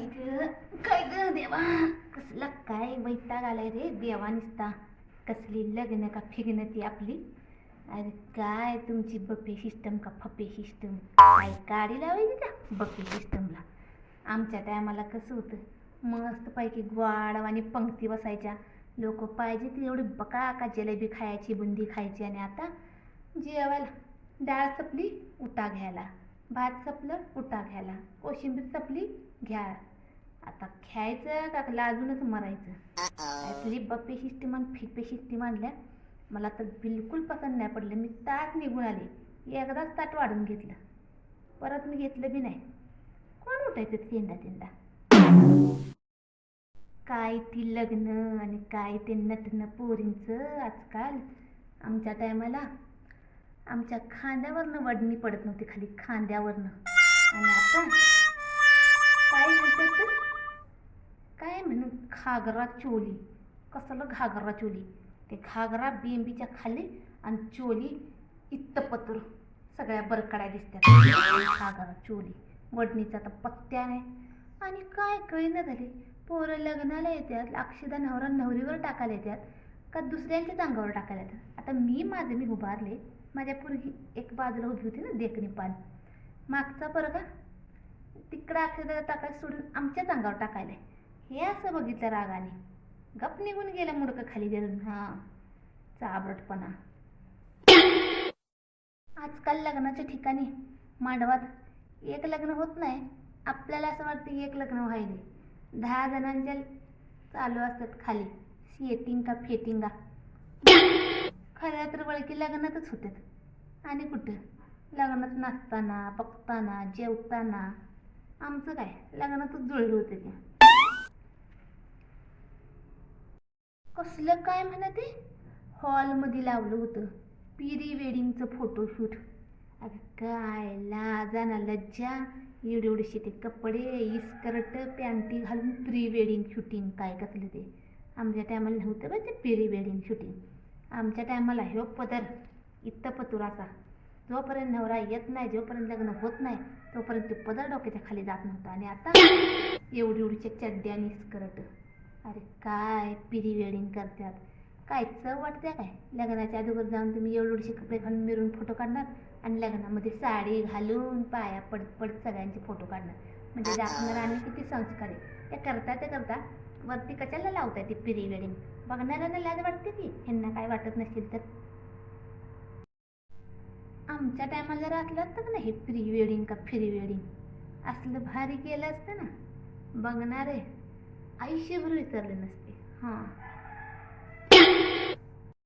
काय काय ग देवा कसला काय वैताग आलाय रे देवा निसता कसली लग्न का फिरणं ती आपली अरे काय तुमची बफे सिस्टम का फपे सिस्टम काय गाडी लावायची का बफे सिस्टमला आमच्या टायमाला कसं होतं मस्तपैकी ग्वाडव आणि पंक्ती बसायच्या लोक पाहिजे ती एवढी बका का जलेबी खायची बुंदी खायची आणि आता जेवायला डाळ चपली उटा घ्यायला भात चपलं उटा घ्यायला. कोशिंबीर चपली घ्या. आता खायचं का लाजूनच मरायचं? बप्पे सिस्टीम आणि फिपे सिस्टीम आणल्या. मला तर बिलकुल पसंत नाही पडलं. मी ताट निघून आले. एकदाच ताट वाढून घेतलं. परत मी घेतलं बी नाही. कोण उठायचं तेंदा तेंदा काय ती लग्न आणि काय ते नटणं पोरींचं आजकाल? आमच्या टायमाला आमच्या खांद्यावरनं वडणी पडत नव्हती खाली खांद्यावरनं. आणि आता काय म्हणतात काय म्हणून घागरा चोली. कसलं घागरा चोली? ते घागरा बेंबीच्या खाली आणि चोली इत्तपत्र. सगळ्या बरकड्या दिसतात घागरा चोली. वडणीचा तर पत्त्या नाही. आणि काय कळेना झाले? पोरं लग्नाला येतात अक्षदा नवरा नवरीवर टाकायला येतात का दुसऱ्यांच्याच अंगावर टाकायला येतात? आता मी माझं मी उभारले माझ्या पूर्वी एक बाजूला उभी होती ना देखणी पान. मागचा बरं का तिकडं अक्षदा टाकायला सोडून आमच्याच अंगावर टाकायला हे असं बघितलं रागाने. गप निघून गेलं मुडकं खाली धरून. हां चाबरटपणा. आजकाल लग्नाच्या ठिकाणी मांडवात एक लग्न होत नाही आपल्याला असं वाटतं एक लग्न व्हायले दहा जणांच्या चालू असतात खाली. सेटिंग का फेटिंगा. खऱ्या तर वळकी लग्नातच होत्यात. आणि कुठं? लग्नात नाचताना बघताना जेवताना. आमचं काय? लग्नातच जुळलं होतं ते कसलं काय म्हणा ते हॉलमध्ये लावलं होतं. पिरी वेडिंगचं फोटोशूट अगं काय लाजा ना लज्जा. एवढे एवढेशे ते कपडे इस्कर्ट पॅन्टी घालून प्री वेडिंग शूटिंग काय कसलं ते? आमच्या टायमाला नव्हतं बरं ते प्री वेडिंग शूटिंग आमच्या टायमाला ह्यो पदर इत्त पतुराचा. जोपर्यंत नवरा येत नाही जोपर्यंत लग्न होत नाही तोपर्यंत ते पदर डोक्याच्या खाली जात नव्हता. आणि आता एवढी एवढीच्या चड्ड्या आणि स्कर्ट. अरे काय प्री वेडिंग करतात. काय चव वाटते काय? लग्नाच्या अगोदर जाऊन तुम्ही एवढे एवढीचे कपडे घालून मिरून फोटो काढणार आणि लग्नामध्ये साडी घालून पाया पडत पडत सगळ्यांचे फोटो काढणार. म्हणजे दाखवणार आणि किती संस्कार आहे. ते करता ते करता वरती कशाला लावताय ती प्री वेडिंग? बघणाऱ्यांना लाज वाटते की? ह्यांना काय वाटत नसेल तर. आमच्या टायमाला जर असलं असतं का नाही? हे प्री वेडिंग का फ्री वेडिंग असलं भारी केलं असतं ना. बघणारे. आयुष्यभर विसरले नसते. हां.